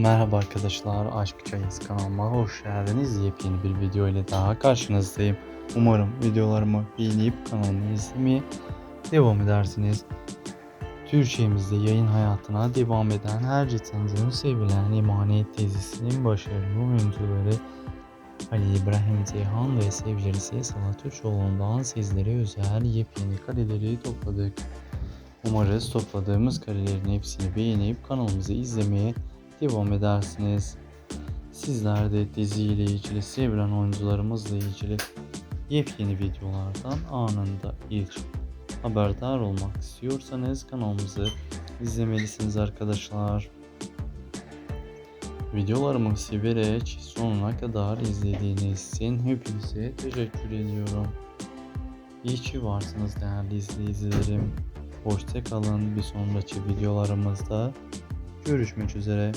Merhaba arkadaşlar, Aşk Çayız kanalıma hoş geldiniz. Yepyeni bir video ile daha karşınızdayım. Umarım videolarımı beğenip kanalımı izlemeye devam edersiniz. Türkçemizde yayın hayatına devam eden her Cetenco'nun sevilen Emanet dizisinin başarılı oyuncuları Ali İbrahim Ceyhan ve sevgilisi Salat Üçoğlu'ndan sizlere özel yepyeni kareleri topladık. Umarız topladığımız karelerin hepsini beğenip kanalımızı izlemeye devam edersiniz. Sizler de diziyle ilgili sevilen oyuncularımızla ilgili yepyeni videolardan anında ilk haberdar olmak istiyorsanız kanalımızı izlemelisiniz arkadaşlar. Videolarımı severek sonuna kadar izlediğiniz için hepinize teşekkür ediyorum. İyi ki varsınız değerli izleyicilerim. Hoşça kalın. Bir sonraki videolarımızda görüşmek üzere.